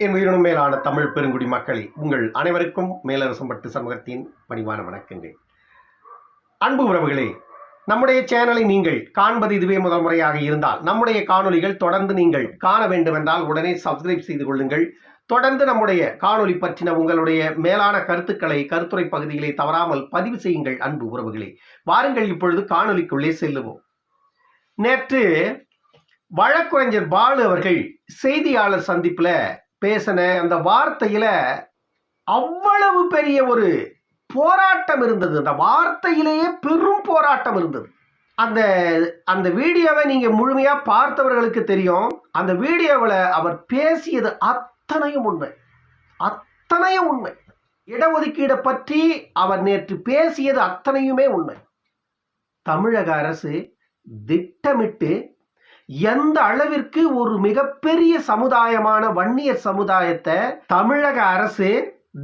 என் உயிரினும் மேலான தமிழ் பெருங்குடி மக்களே உங்கள் அனைவருக்கும் மேலரசம்பட்டு சமூகத்தின் பணிவான வணக்கங்கள். அன்பு உறவுகளே நம்முடைய சேனலை நீங்கள் காண்பது இதுவே முதல் முறையாக இருந்தால் நம்முடைய காணொளிகள் தொடர்ந்து நீங்கள் காண வேண்டுமென்றால் உடனே சப்ஸ்கிரைப் செய்து கொள்ளுங்கள். தொடர்ந்து நம்முடைய காணொளி பற்றின உங்களுடைய மேலான கருத்துக்களை கருத்துரை பகுதிகளை தவறாமல் பதிவு செய்யுங்கள் அன்பு உறவுகளே. வாருங்கள் இப்பொழுது காணொளிக்குள்ளே செல்லுவோம். நேற்று வழக்குரைஞர் பாலு அவர்கள் செய்தியாளர் சந்திப்பில் பேசின அந்த வார்த்தையில அவ்வளவு பெரிய ஒரு போராட்டம் இருந்தது. அந்த வார்த்தையிலேயே பெரும் போராட்டம் இருந்தது. அந்த அந்த வீடியோவை நீங்க முழுமையா பார்த்தவர்களுக்கு தெரியும். அந்த வீடியோவில் அவர் பேசியது அத்தனையும் உண்மை. அத்தனையும் உண்மை. இடஒதுக்கீடை பற்றி அவர் நேற்று பேசியது அத்தனையுமே உண்மை. தமிழக அரசு திட்டமிட்டு எந்த அளவிற்கு ஒரு மிகப்பெரிய சமுதாயமான வன்னியர் சமுதாயத்தை தமிழக அரசு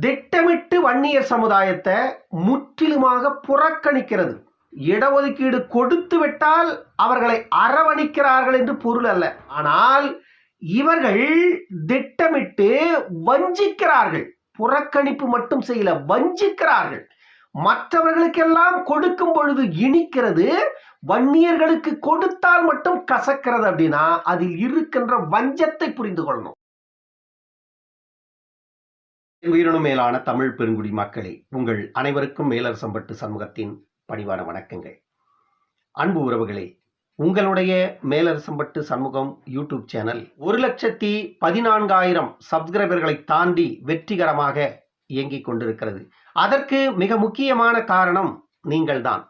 திட்டமிட்டு வன்னியர் சமுதாயத்தை முற்றிலுமாக புறக்கணிக்கிறது. இடஒதுக்கீடு கொடுத்து விட்டால் அவர்களை அரவணிக்கிறார்கள் என்று பொருள் அல்ல. ஆனால் இவர்கள் திட்டமிட்டு வஞ்சிக்கிறார்கள். புறக்கணிப்பு மட்டும் செய்யல வஞ்சிக்கிறார்கள். மற்றவர்களுக்கெல்லாம் கொடுக்கும் பொழுது இனிக்கிறது வன்னியர்களுக்கு கொடுத்தால் மட்டும் கசக்கிறது அப்படின்னா அதில் இருக்கின்ற வஞ்சத்தை புரிந்து கொள்ளணும். உயிரினும் மேலான தமிழ் பெருங்குடி மக்களே உங்கள் அனைவருக்கும் மேலரசம்பட்டு சமூகத்தின் பணிவான வணக்கங்கள். அன்பு உறவுகளே உங்களுடைய மேலரசம்பட்டு சண்முகம் யூடியூப் சேனல் ஒரு லட்சத்தி பதினான்காயிரம் சப்ஸ்கிரைபர்களை தாண்டி வெற்றிகரமாக இயங்கிக் கொண்டிருக்கிறது. அதற்கு மிக முக்கியமான காரணம் நீங்கள்தான்.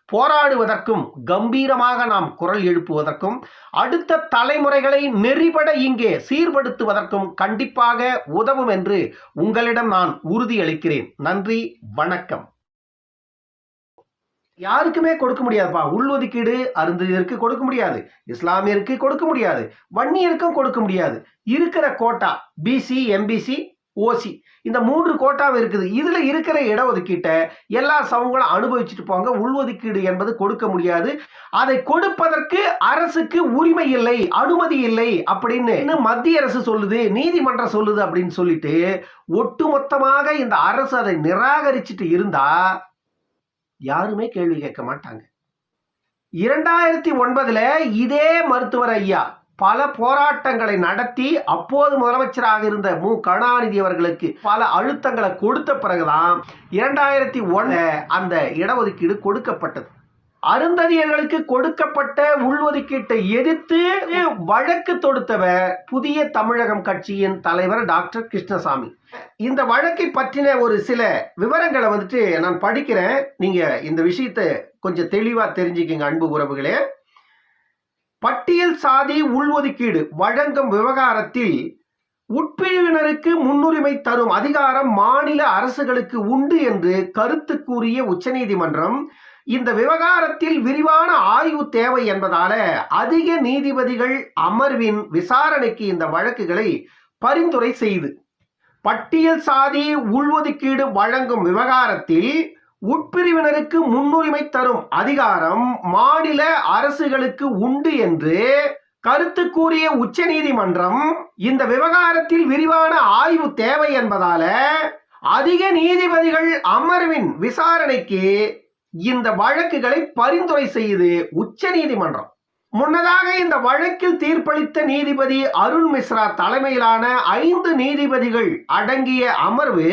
போராடுவதற்கும் கம்பீரமாக நாம் குரல் எழுப்புவதற்கும் அடுத்த தலைமுறைகளை நெறிபட இங்கே சீர்படுத்துவதற்கும் கண்டிப்பாக உதவும் என்று உங்களிடம் நான் உறுதியளிக்கிறேன். நன்றி வணக்கம். யாருக்குமே கொடுக்க முடியாதுப்பா. உள்ஒதுக்கீடு அருந்ததியருக்கு கொடுக்க முடியாது. இஸ்லாமியருக்கு கொடுக்க முடியாது. வன்னியருக்கும் கொடுக்க முடியாது. இருக்கிற கோட்டா பிசி எம்பிசி ஓசி. இந்த மூன்று கோட்டாவும் இருக்குது. இதில் இருக்கிற இடஒதுக்கீட்டை எல்லா சமூகங்களும் அனுபவிச்சுட்டு போங்க. உள்ஒதுக்கீடு என்பது கொடுக்க முடியாது. அதை கொடுப்பதற்கு அரசுக்கு உரிமை இல்லை அனுமதி இல்லை அப்படின்னு மத்திய அரசு சொல்லுது நீதிமன்றம் சொல்லுது அப்படின்னு சொல்லிட்டு ஒட்டுமொத்தமாக இந்த அரசு அதை நிராகரிச்சுட்டு இருந்தா யாருமே கேள்வி கேட்க மாட்டாங்க. இரண்டாயிரத்தி ஒன்பதுல இதே மருத்துவர் ஐயா பல போராட்டங்களை நடத்தி அப்போது முதலமைச்சராக இருந்த மு. கருணாநிதி அவர்களுக்கு பல அழுத்தங்களை கொடுத்த பிறகுதான் இரண்டாயிரத்தி ஒன்று அந்த இடஒதுக்கீடு கொடுக்கப்பட்டது. அருந்ததியர்களுக்கு கொடுக்கப்பட்ட உள்ஒதுக்கீட்டை எதிர்த்து வழக்கு தொடுத்தவர் புதிய தமிழகம் கட்சியின் தலைவர் டாக்டர் கிருஷ்ணசாமி. இந்த வழக்கை பற்றின ஒரு சில விவரங்களை வந்துட்டு நான் படிக்கிறேன். நீங்க இந்த விஷயத்தை கொஞ்சம் தெளிவா தெரிஞ்சுக்கிங்க அன்பு உறவுகளே. பட்டியல் சாதி உள்ஒதுக்கீடு வழங்கும் விவகாரத்தில் உட்பிரிவினருக்கு முன்னுரிமை தரும் அதிகாரம் மாநில அரசுகளுக்கு உண்டு என்று கருத்து கூறிய உச்சநீதிமன்றம் இந்த விவகாரத்தில் விரிவான ஆய்வு தேவை என்பதால அதிக நீதிபதிகள் அமர்வின் விசாரணைக்கு இந்த வழக்குகளை பரிந்துரை செய்து. பட்டியல் சாதி உள்ஒதுக்கீடு வழங்கும் விவகாரத்தில் உட்பிரிவினருக்கு முன்னுரிமை தரும் அதிகாரம் மாநில அரசுகளுக்கு உண்டு என்று கருத்து கூறிய உச்சநீதிமன்றம் இந்த விவகாரத்தில் விரிவான ஆய்வு தேவை என்பதால அதிக நீதிபதிகள் அமர்வின் விசாரணைக்கு இந்த வழக்குகளை பரிந்துரை செய்து உச்ச நீதிமன்றம் முன்னதாக இந்த வழக்கில் தீர்ப்பளித்த நீதிபதி அருண் மிஸ்ரா தலைமையிலான ஐந்து நீதிபதிகள் அடங்கிய அமர்வு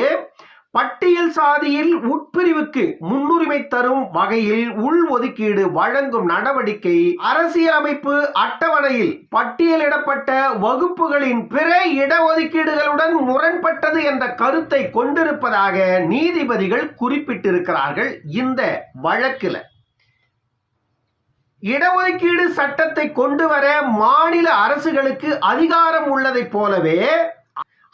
பட்டியல் சாதியில் உட்பிரிவுக்கு முன்னுரிமை தரும் வகையில் உள் ஒதுக்கீடு வழங்கும் நடவடிக்கை அரசியலமைப்பு அட்டவணையில் பட்டியலிடப்பட்ட வகுப்புகளின் பிற இடஒதுக்கீடுகளுடன் முரண்பட்டது என்ற கருத்தை கொண்டிருப்பதாக நீதிபதிகள் குறிப்பிட்டிருக்கிறார்கள் இந்த வழக்கில். இடஒதுக்கீடு சட்டத்தை கொண்டு வர மாநில அரசுகளுக்கு அதிகாரம் உள்ளதைப் போலவே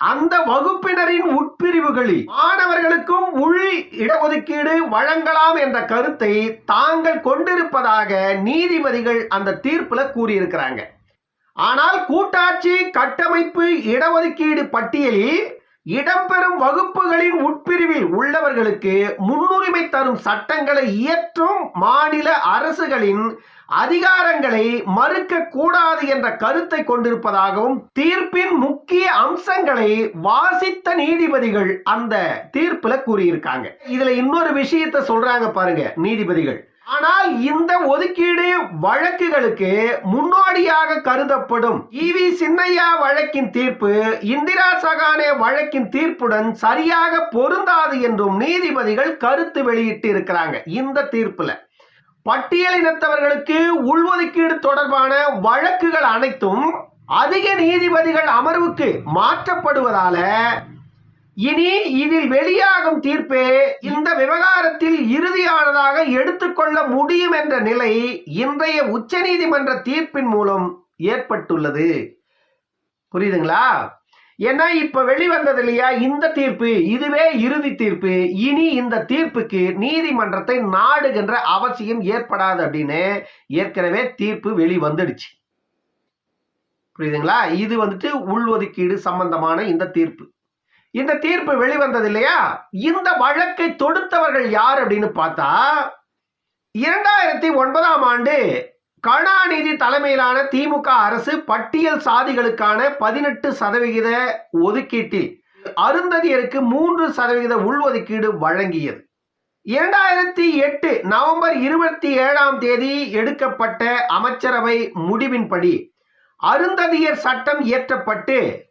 அந்த வகுப்பினரின் உட்பிரிவுகளில் மாணவர்களுக்கும் உள் இடஒதுக்கீடு வழங்கலாம் என்ற கருத்தை தாங்கள் கொண்டிருப்பதாக நீதிபதிகள் அந்த தீர்ப்புல கூறியிருக்கிறாங்க. ஆனால் கூட்டாட்சி கட்டமைப்பு இடஒதுக்கீடு பட்டியலில் இடம்பெறும் வகுப்புகளின் உட்பிரிவில் உள்ளவர்களுக்கு முன்னுரிமை தரும் சட்டங்களை இயற்றும் மாநில அரசுகளின் அதிகாரங்களை மறுக்க கூடாது என்ற கருத்தை கொண்டிருப்பதாகவும் தீர்ப்பின் முக்கிய அம்சங்களை வாசித்த நீதிபதிகள் அந்த தீர்ப்புல கூறியிருக்காங்க. இதுல இன்னொரு விஷயத்தை சொல்றாங்க பாருங்க நீதிபதிகள். ஆனால் இந்த ஒதுக்கீடு வழக்குகளுக்கு முன்னோடியாக கருதப்படும். ஈவி சின்னையா வழக்கின் தீர்ப்பு இந்திரா சகானே வழக்கின் தீர்ப்புடன் சரியாக பொருந்தாது என்றும் நீதிபதிகள் கருத்து வெளியிட்டு இருக்கிறாங்க இந்த தீர்ப்புல பட்டியலினத்தவர்களுக்கு உள்ஒதுக்கீடு தொடர்பான வழக்குகள் அனைத்தும் அதிக நீதிபதிகள் அமர்வுக்கு மாற்றப்படுவதால இனி இதில் வெளியாகும் தீர்ப்பே இந்த விவகாரத்தில் இறுதியானதாக எடுத்துக்கொள்ள முடியும் என்ற நிலை இன்றைய உச்சநீதிமன்ற தீர்ப்பின் மூலம் ஏற்பட்டுள்ளது. புரியுதுங்களா? ஏன்னா இப்ப வெளிவந்தது இல்லையா? இந்த தீர்ப்பு இதுவே இறுதி தீர்ப்பு. இனி இந்த தீர்ப்புக்கு நீதிமன்றத்தை நாடுகின்ற அவசியம் ஏற்படாது அப்படின்னு ஏற்கனவே தீர்ப்பு வெளிவந்துடுச்சு. புரியுதுங்களா? இது வந்துட்டு உள்ஒதுக்கீடு சம்பந்தமான இந்த தீர்ப்பு. இந்த தீர்ப்பு வெளிவந்தது இல்லையா இந்த வழக்கை தொடுத்தவர்கள் யார் அப்படின்னு பார்த்தா இரண்டாயிரத்தி ஒன்பதாம் ஆண்டு கருணாநிதி தலைமையிலான திமுக அரசு பட்டியல் சாதிகளுக்கான பதினெட்டு சதவிகித ஒதுக்கீட்டில் அருந்ததியருக்கு மூன்று சதவிகித உள்ஒதுக்கீடு வழங்கியது. இரண்டாயிரத்தி எட்டு நவம்பர் இருபத்தி ஏழாம் தேதி எடுக்கப்பட்ட அமைச்சரவை முடிவின்படி அருந்ததியர் சட்டம் இயற்றப்பட்டு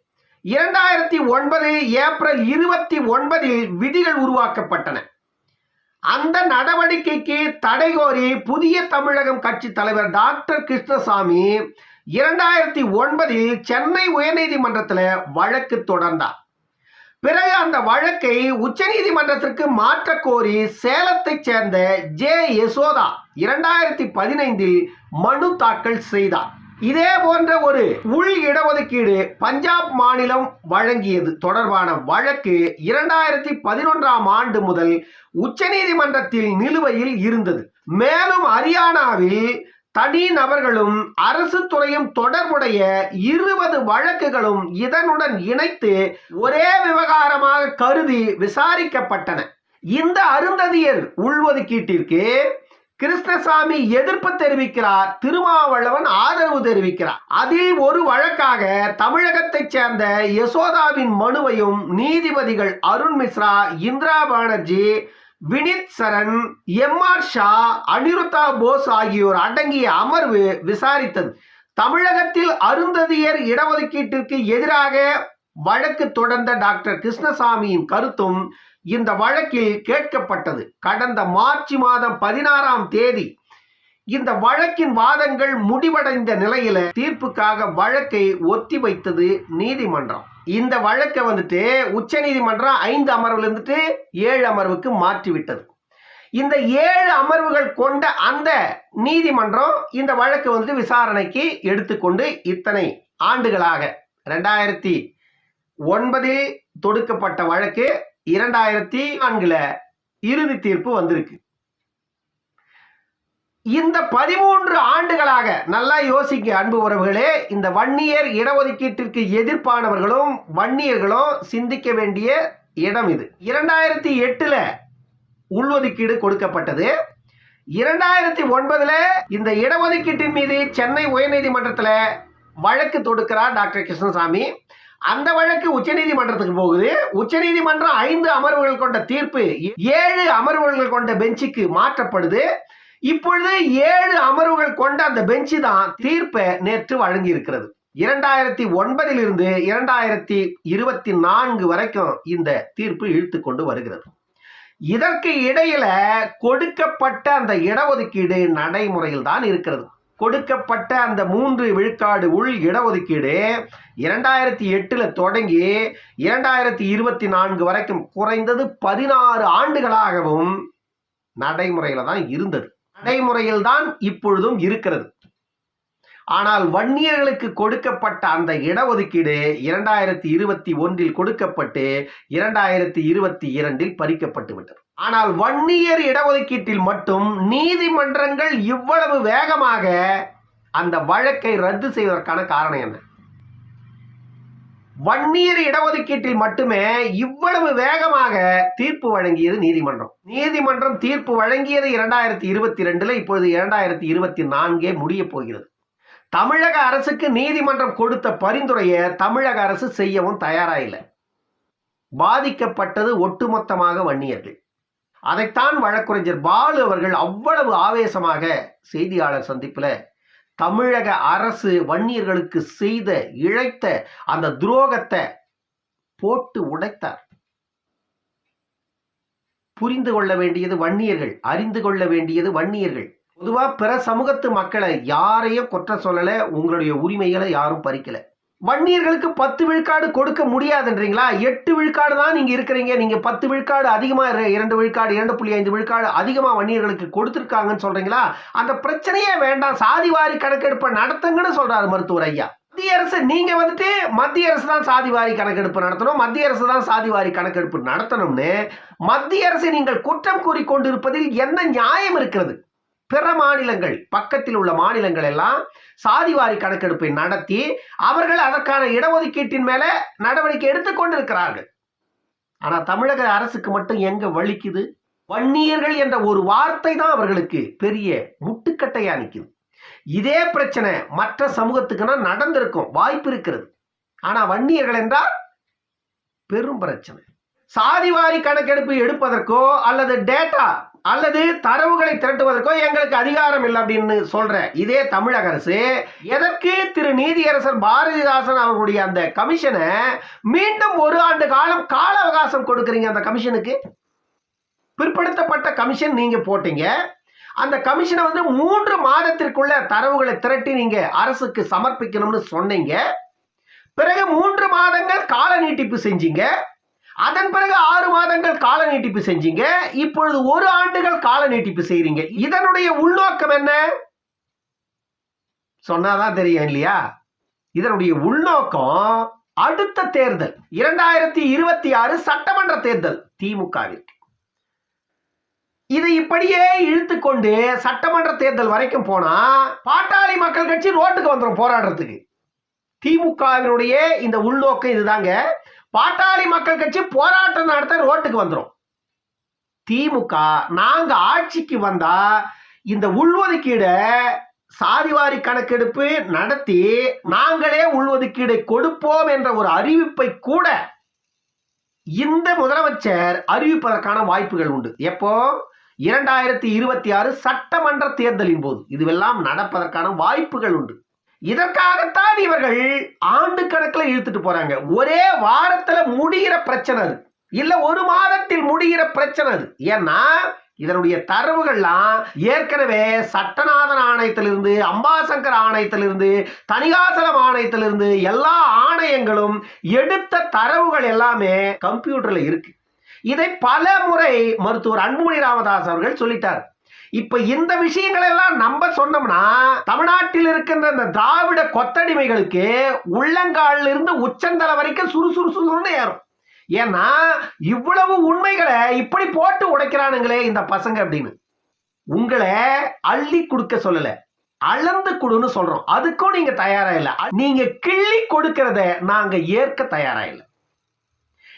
இரண்டாயிரத்தி ஒன்பது ஏப்ரல் இருபத்தி ஒன்பதில் விதிகள் உருவாக்கப்பட்டன. அந்த நடவடிக்கைக்கு தடை கோரி புதிய தமிழகம் கட்சி தலைவர் டாக்டர் கிருஷ்ணசாமி இரண்டாயிரத்தி ஒன்பதில் சென்னை உயர்நீதிமன்றத்தில் வழக்கு தொடர்ந்தார். பிறகு அந்த வழக்கை உச்சநீதிமன்றத்திற்கு மாற்ற கோரி சேலத்தைச் சேர்ந்த ஜே யசோதா இரண்டாயிரத்தி பதினைந்தில் மனு தாக்கல் செய்தார். இதே போன்ற ஒரு உள் இடஒதுக்கீடு பஞ்சாப் மாநிலம் வழங்கியது தொடர்பான வழக்கு இரண்டாயிரத்தி பதினொன்றாம் ஆண்டு முதல் உச்சநீதிமன்றத்தில் நிலுவையில் இருந்தது. மேலும் ஹரியானாவில் தனி நபர்களும் அரசு துறையும் தொடர்புடைய இருபது வழக்குகளும் இதனுடன் இணைத்து ஒரே விவகாரமாக கருதி விசாரிக்கப்பட்டன. இந்த அருந்ததியர் உள்ஒதுக்கீட்டிற்கு கிருஷ்ணசாமி எதிர்ப்பு தெரிவிக்கிறார் திருமாவளவன் ஆதரவு தெரிவிக்கிறார். அதில் ஒரு வழக்காக தமிழகத்தைச் சேர்ந்த யசோதாவின் மனுவையும் நீதிபதிகள் அருண் மிஸ்ரா இந்திரா பானர்ஜி வினித் சரண் எம் ஆர் ஷா அனிருத்தா போஸ் ஆகியோர் அடங்கிய அமர்வு விசாரித்தது. தமிழகத்தில் அருந்ததியர் இடஒதுக்கீட்டிற்கு எதிராக வழக்கு தொடர்ந்த டாக்டர் கிருஷ்ணசாமியின் கருத்தும் இந்த வழக்கில் கேட்கப்பட்டது. கடந்த மார்ச் மாதம் பதினாறாம் தேதி இந்த வழக்கின் வாதங்கள் முடிவடைந்த நிலையில தீர்ப்புக்காக வழக்கை ஒத்தி வைத்தது நீதிமன்றம். இந்த வழக்கை வந்துட்டு உச்ச நீதிமன்றம் ஐந்து அமர்வுல இருந்துட்டு ஏழு அமர்வுக்கு மாற்றிவிட்டது. இந்த ஏழு அமர்வுகள் கொண்ட அந்த நீதிமன்றம் இந்த வழக்கு வந்துட்டு விசாரணைக்கு எடுத்துக்கொண்டு இத்தனை ஆண்டுகளாக ரெண்டாயிரத்தி ஒன்பதில் தொடுக்கப்பட்ட வழக்கு இரண்டாயிரத்தி நான்குல இறுதி தீர்ப்பு வந்திருக்கு. இந்த பதிமூன்று ஆண்டுகளாக நல்லா யோசிக்க அன்பு உறவுகளே இந்த வன்னியர் இடஒதுக்கீட்டிற்கு எதிர்ப்பானவர்களும் வன்னியர்களும் சிந்திக்க வேண்டிய இடம் இது. இரண்டாயிரத்தி எட்டுல உள்ஒதுக்கீடு கொடுக்கப்பட்டது. இரண்டாயிரத்தி ஒன்பதுல இந்த இடஒதுக்கீட்டின் மீது சென்னை உயர்நீதிமன்றத்தில் வழக்கு தொடுக்கிறார் டாக்டர் கிருஷ்ணசாமி. அந்த வழக்கு உச்சநீதிமன்றத்துக்கு போகுது. உச்சநீதிமன்றம் ஐந்து அமர்வுகள் கொண்ட தீர்ப்பு ஏழு அமர்வுகள் கொண்ட பெஞ்சுக்கு மாற்றப்படுது. இப்பொழுது ஏழு அமர்வுகள் கொண்ட அந்த பெஞ்சு தான் தீர்ப்பை நேற்று வழங்கி இருக்கிறது இரண்டாயிரத்தி ஒன்பதில் இருந்து இரண்டாயிரத்தி இருபத்தி நான்கு வரைக்கும் இந்த தீர்ப்பு இழுத்து கொண்டு வருகிறது. இதற்கு இடையில கொடுக்கப்பட்ட அந்த இடஒதுக்கீடு நடைமுறையில் தான் இருக்கிறது. கொடுக்கப்பட்ட அந்த மூன்று விழுக்காடு உள் இடஒதுக்கீடு இரண்டாயிரத்தி எட்டில் தொடங்கி இரண்டாயிரத்தி இருபத்தி நான்கு வரைக்கும் குறைந்தது பதினாறு ஆண்டுகளாகவும் நடைமுறையில் தான் இருந்தது. நடைமுறையில் தான் இப்பொழுதும் இருக்கிறது. ஆனால் வன்னியர்களுக்கு கொடுக்கப்பட்ட அந்த இடஒதுக்கீடு இரண்டாயிரத்தி இருபத்தி ஒன்றில் கொடுக்கப்பட்டு இரண்டாயிரத்தி இருபத்தி இரண்டில் பறிக்கப்பட்டு விட்டது. ஆனால் வன்னியர் இடஒதுக்கீட்டில் மட்டும் நீதிமன்றங்கள் இவ்வளவு வேகமாக அந்த வழக்கை ரத்து செய்வதற்கான காரணம் என்ன? வன்னியர் இடஒதுக்கீட்டில் மட்டுமே இவ்வளவு வேகமாக தீர்ப்பு வழங்கியது நீதிமன்றம். நீதிமன்றம் தீர்ப்பு வழங்கியது இரண்டாயிரத்தி இருபத்தி ரெண்டுல இப்பொழுது இரண்டாயிரத்தி இருபத்தி நான்கே முடிய போகிறது. தமிழக அரசுக்கு நீதிமன்றம் கொடுத்த பரிந்துரையை தமிழக அரசு செய்யவும் தயாராக இல்லை. பாதிக்கப்பட்டது ஒட்டுமொத்தமாக வன்னியர்கள். அதைத்தான் வழக்குரைஞர் பாலு அவர்கள் அவ்வளவு ஆவேசமாக செய்தியாளர் சந்திப்பில் தமிழக அரசு வன்னியர்களுக்கு செய்த இழைத்த அந்த துரோகத்தை போட்டு உடைத்தார். புரிந்து கொள்ள வேண்டியது வன்னியர்கள் அறிந்து கொள்ள வேண்டியது வன்னியர்கள். பொதுவாக பிற சமூகத்து மக்களை யாரையும் குற்றம் சொல்லலை உங்களுடைய உரிமைகளை யாரும் பறிக்கலை. வன்னியர்களுக்கு பத்து விழுக்காடு கொடுக்க முடியாதுன்றீங்களா? எட்டு விழுக்காடு தான் நீங்கள் இருக்கிறீங்க. நீங்கள் பத்து விழுக்காடு அதிகமாக இரு- இரண்டு விழுக்காடு இரண்டு புள்ளி ஐந்து விழுக்காடு அதிகமாக வன்னியர்களுக்கு கொடுத்துருக்காங்கன்னு சொல்கிறீங்களா அந்த பிரச்சனையே வேண்டாம். சாதிவாரி கணக்கெடுப்பை நடத்துங்கன்னு சொல்கிறார் மருத்துவர் ஐயா. மத்திய அரசு நீங்கள் வந்துட்டு மத்திய அரசு தான் சாதிவாரி கணக்கெடுப்பு நடத்தணும். மத்திய அரசு தான் சாதிவாரி கணக்கெடுப்பு நடத்தணும்னு மத்திய அரசை நீங்கள் குற்றம் கூறிக்கொண்டிருப்பதில் என்ன நியாயம் இருக்கிறது? பிற மாநிலங்கள் பக்கத்தில் உள்ள மாநிலங்கள் எல்லாம் சாதிவாரி கணக்கெடுப்பை நடத்தி அவர்கள் அதற்கான இடஒதுக்கீட்டின் மேல நடவடிக்கை எடுத்துக்கொண்டிருக்கிறார்கள் ஆனா தமிழக அரசுக்கு மட்டும் எங்க வலிக்குது? வன்னியர்கள் என்ற ஒரு வார்த்தை தான் அவர்களுக்கு பெரிய முட்டுக்கட்டையா நிற்குது இதே பிரச்சனை மற்ற சமூகத்துக்குன்னா நடந்திருக்கும் வாய்ப்பு இருக்கிறது. ஆனா வன்னியர்கள் என்றால் பெரும் பிரச்சனை. சாதிவாரி கணக்கெடுப்பு எடுப்பதற்கோ அல்லது டேட்டா அல்லது தரவுகளை திரட்டுவதற்கோ எங்களுக்கு அதிகாரம் இல்லை அப்படின்னு சொல்ற இதே தமிழக அரசு எதற்கு திரு நீதியரசர் பாரதிதாசன் அவர்களுடைய அந்த கமிஷனை மீண்டும் ஒரு ஆண்டு காலம் கால அவகாசம் கொடுக்குறீங்க அந்த கமிஷனுக்கு? பிற்படுத்தப்பட்ட கமிஷன் நீங்க போட்டீங்க. அந்த கமிஷனை வந்து மூன்று மாதத்திற்குள்ள தரவுகளை திரட்டி நீங்க அரசுக்கு சமர்ப்பிக்கணும்னு சொன்னீங்க. பிறகு மூன்று மாதங்கள் கால நீட்டிப்பு செஞ்சீங்க. அதன் பிறகு ஆறு மாதங்கள் கால நீட்டிப்பு செஞ்சீங்க. இப்பொழுது ஒரு ஆண்டுகள் கால நீட்டிப்பு செய்றீங்க. இதனுடைய உள்நோக்கம் என்ன? சொன்னாதான் தெரியும் இல்லையா? இதனுடைய உள்நோக்கம் அடுத்த தேர்தல் இரண்டாயிரத்தி இருபத்தி ஆறு சட்டமன்ற தேர்தல் திமுகவிற்கு இதை இப்படியே இழுத்துக்கொண்டு சட்டமன்ற தேர்தல் வரைக்கும் போனா பாட்டாளி மக்கள் கட்சி ரோட்டுக்கு வந்துடும் போராடுறதுக்கு. திமுகவினுடைய இந்த உள்நோக்கம் இதுதாங்க. பாட்டாளி மக்கள் கட்சி போராட்டம் நடத்த ரோட்டுக்கு வந்துடும் திமுக நாங்க ஆட்சிக்கு வந்தா இந்த உள்ஒதுக்கீடு சாதிவாரி கணக்கெடுப்பு நடத்தி நாங்களே உள்ஒதுக்கீடை கொடுப்போம் என்ற ஒரு அறிவிப்பை கூட இந்த முதலமைச்சர் அறிவிப்பதற்கான வாய்ப்புகள் உண்டு. எப்போ? இரண்டாயிரத்தி இருபத்தி ஆறு சட்டமன்ற தேர்தலின் போது. இதுவெல்லாம் நடப்பதற்கான வாய்ப்புகள் உண்டு. இதற்காகத்தான் இவர்கள் ஆண்டு கணக்கில் இழுத்துட்டு போறாங்க. ஒரே வாரத்துல முடிகிற பிரச்சனை அது. இல்ல ஒரு மாதத்தில் முடிகிற பிரச்சனை அது. ஏன்னா இதனுடைய தரவுகள்லாம் ஏற்கனவே சட்டநாதன் ஆணையத்திலிருந்து அம்பாசங்கர் ஆணையத்திலிருந்து தணிகாசலம் ஆணையத்திலிருந்து எல்லா ஆணையங்களும் எடுத்த தரவுகள் எல்லாமே கம்ப்யூட்டர்ல இருக்கு. இதை பல முறை மருத்துவர் அன்புமணி ராமதாஸ் அவர்கள் சொல்லிட்டார். இப்ப இந்த விஷயங்கள் எல்லாம் நம்ம சொன்னோம்னா தமிழ்நாட்டில் இருக்கின்ற இந்த திராவிட கொத்தடிமைகளுக்கு உள்ளங்காலில் இருந்து உச்சந்தலை வரைக்கும் சுறுசுறு ஏறும். ஏன்னா இவ்வளவு உண்மைகளை இப்படி போட்டு உடைக்கிறானுங்களே இந்த பசங்க அப்படின்னு. உங்களை அள்ளி கொடுக்க சொல்லல. அளந்து கொடுன்னு சொல்றோம். அதுக்கும் நீங்க தயாரா இல்லை. நீங்க கிள்ளி கொடுக்கறத நாங்க ஏற்க தயாரா இல்லை.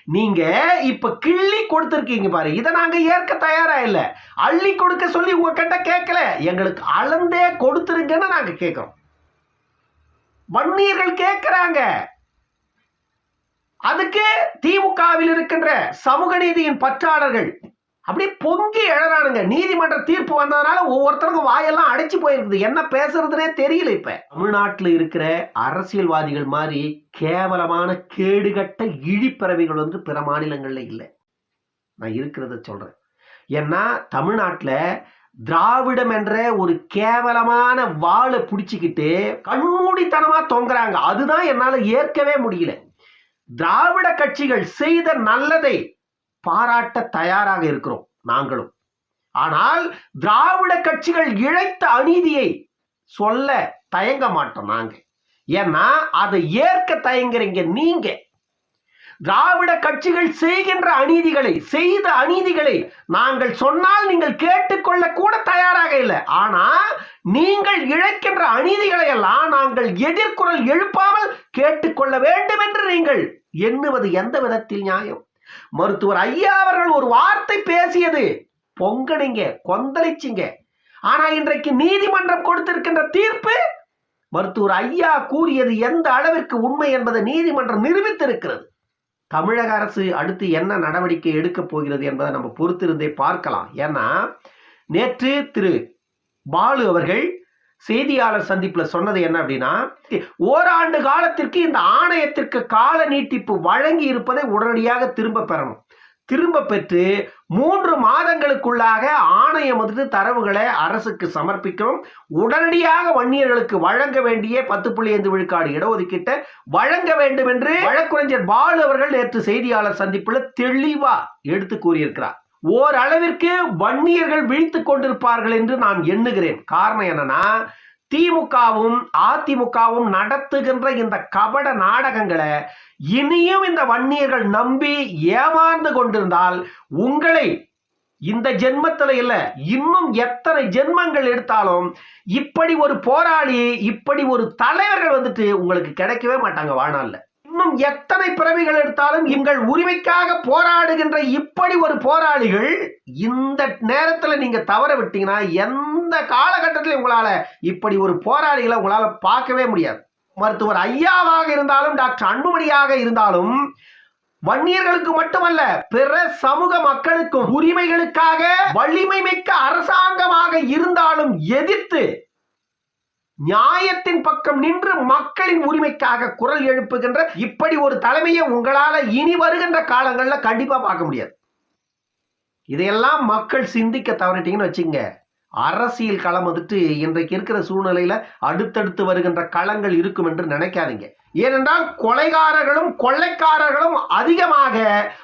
நீங்க இப்ப கிள்ளி கொடுத்துருக்கீங்க பாரு. இதை நாங்க ஏற்க தயாரா இல்ல. அள்ளி கொடுக்க சொல்லி உங்ககிட்ட கேட்கல எங்களுக்கு அளந்தே கொடுத்துருங்கன்னு நாங்க கேட்கிறோம் வன்னியர்கள் கேட்கிறாங்க அதுக்கு திமுகவில் இருக்கின்ற சமூக நீதியின் பற்றாளர்கள் அப்படியே பொங்கி எழறானுங்க. நீதிமன்ற தீர்ப்பு வந்ததுனால ஒவ்வொருத்தருக்கும் வாயெல்லாம் அடைச்சு போயிருக்குது. என்ன பேசுறதுனே தெரியல இப்ப. தமிழ்நாட்டில் இருக்கிற அரசியல்வாதிகள் மாதிரி கேவலமான கேடுகட்ட இழிப்பறவைகள் வந்து பிற மாநிலங்கள்ல இல்லை. நான் இருக்கிறத சொல்றேன். ஏன்னா தமிழ்நாட்டில் திராவிடம் என்ற ஒரு கேவலமான வாளை பிடிச்சிக்கிட்டு கண்மூடித்தனமா தொங்குறாங்க. அதுதான் என்னால் ஏற்கவே முடியல. திராவிட கட்சிகள் செய்த நல்லதை பாராட்ட தயாராக இருக்கிறோம் நாங்களும். ஆனால் திராவிட கட்சிகள் இழைத்த அநீதியை சொல்ல தயங்க மாட்டோம் நாங்க. ஏன்னா அதை ஏற்க தயங்குறீங்க நீங்க. திராவிட கட்சிகள் செய்கின்ற அநீதிகளை செய்த அநீதிகளை நாங்கள் சொன்னால் நீங்கள் கேட்டுக்கொள்ள கூட தயாராக இல்லை. ஆனா நீங்கள் இழைக்கின்ற அநீதிகளை எல்லாம் நாங்கள் எதிர்குரல் எழுப்பாமல் கேட்டுக்கொள்ள வேண்டும் என்று நீங்கள் எண்ணுவது எந்த விதத்தில் நியாயம்? மருத்துவர் ஐயா அவர்கள் ஒரு வார்த்தை பேசியது. பொங்கனிங்க கொந்தளிச்சிங்க. ஆனா இன்றைக்கு நீதிமன்றம் கொடுத்திருக்கின்ற தீர்ப்பு மருத்துவர் ஐயா கூறியது எந்த அளவிற்கு உண்மை என்பதை நீதிமன்றம் நிரூபித்திருக்கிறது. தமிழக அரசு அடுத்து என்ன நடவடிக்கை எடுக்கப் போகிறது என்பதை நம்ம பொறுத்திருந்தே பார்க்கலாம். ஏன்னா நேற்று திரு பாலு அவர்கள் செய்தியாளர் சந்திப்பில் சொன்னது என்ன அப்படின்னா ஓராண்டு காலத்திற்கு இந்த ஆணையத்திற்கு கால நீட்டிப்பு வழங்கி இருப்பதை உடனடியாக திரும்ப பெறணும். திரும்ப பெற்று மூன்று மாதங்களுக்குள்ளாக ஆணையம் வந்துட்டு தரவுகளை அரசுக்கு சமர்ப்பிக்கணும். உடனடியாக வன்னியர்களுக்கு வழங்க வேண்டிய பத்து புள்ளி ஐந்து விழுக்காடு இடஒதுக்கீட்டை வழங்க வேண்டும் என்று வழக்குரைஞர் பாலு அவர்கள் நேற்று செய்தியாளர் சந்திப்பில் தெளிவாக எடுத்து கூறியிருக்கிறார். ஓரளவிற்கு வன்னியர்கள் விழித்துக் கொண்டிருப்பார்கள் என்று நான் எண்ணுகிறேன். காரணம் என்னன்னா திமுகவும் அதிமுகவும் நடத்துகின்ற இந்த கபட நாடகங்களை இனியும் இந்த வன்னியர்கள் நம்பி ஏமாந்து கொண்டிருந்தால் உங்களை இந்த ஜென்மத்தில் இல்ல இன்னும் எத்தனை ஜென்மங்கள் எடுத்தாலும் இப்படி ஒரு போராளி இப்படி ஒரு தலைவர்கள் வந்துட்டு உங்களுக்கு கிடைக்கவே மாட்டாங்க வாழ்நாளில். இன்னும் எத்தனை பிறவிகள் எடுத்தாலும் எங்கள் உரிமைக்காக போராடுகின்ற இப்படி ஒரு போராளிகள் இந்த நேரத்தில் நீங்க தவற விட்டீங்கன்னா எந்த காலகட்டத்திலும் உங்களால இப்படி ஒரு போராளிகளை உங்களால பார்க்கவே முடியாது. மருத்துவர் ஐயாவாக இருந்தாலும் டாக்டர் அன்புமணியாக இருந்தாலும் வன்னியர்களுக்கு மட்டுமல்ல பிற சமூக மக்களுக்கும் உரிமைகளுக்காக வலிமை மிக்க அரசாங்கமாக இருந்தாலும் எதிர்த்து நியாயத்தின் பக்கம் நின்று மக்களின் உரிமைக்காக குரல் எழுப்புகின்ற இப்படி ஒரு தலைமையை உங்களால இனி வருகின்ற காலங்களில் கண்டிப்பா பார்க்க முடியாது. இதையெல்லாம் மக்கள் சிந்திக்க தவறிட்டீங்கன்னு வச்சுங்க அரசியல் களம் வந்துட்டு இன்றைக்கு இருக்கிற சூழ்நிலையில அடுத்தடுத்து வருகின்ற களங்கள் இருக்கும் என்று நினைக்காதீங்க. ஏனென்றால் கொலைகாரர்களும் கொள்ளைக்காரர்களும் அதிகமாக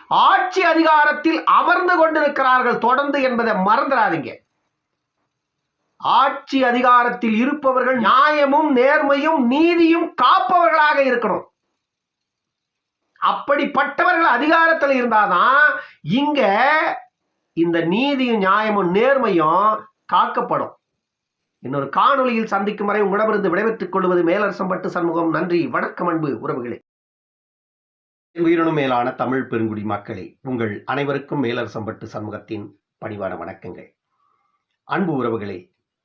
ஆட்சி அதிகாரத்தில் அமர்ந்து கொண்டிருக்கிறார்கள் தொடர்ந்து என்பதை மறந்துடாதீங்க. ஆட்சி அதிகாரத்தில் இருப்பவர்கள் நியாயமும் நேர்மையும் நீதியும் காப்பவர்களாக இருக்கணும். அப்படிப்பட்டவர்கள் அதிகாரத்தில் இருந்தாதான் இங்க இந்த நீதியும் நியாயமும் நேர்மையும் காக்கப்படும். இன்னொரு காணொலியில் சந்திக்கும் வரை உங்களிடமிருந்து விடைபெற்றுக் கொள்வது மேலரசம்பட்டு சண்முகம். நன்றி வணக்கம் அன்பு உறவுகளே. உயிரினும் மேலான தமிழ் பெருங்குடி மக்களே உங்கள் அனைவருக்கும் மேலரசம்பட்டு சண்முகத்தின் பணிவான வணக்கங்கள். அன்பு உறவுகளே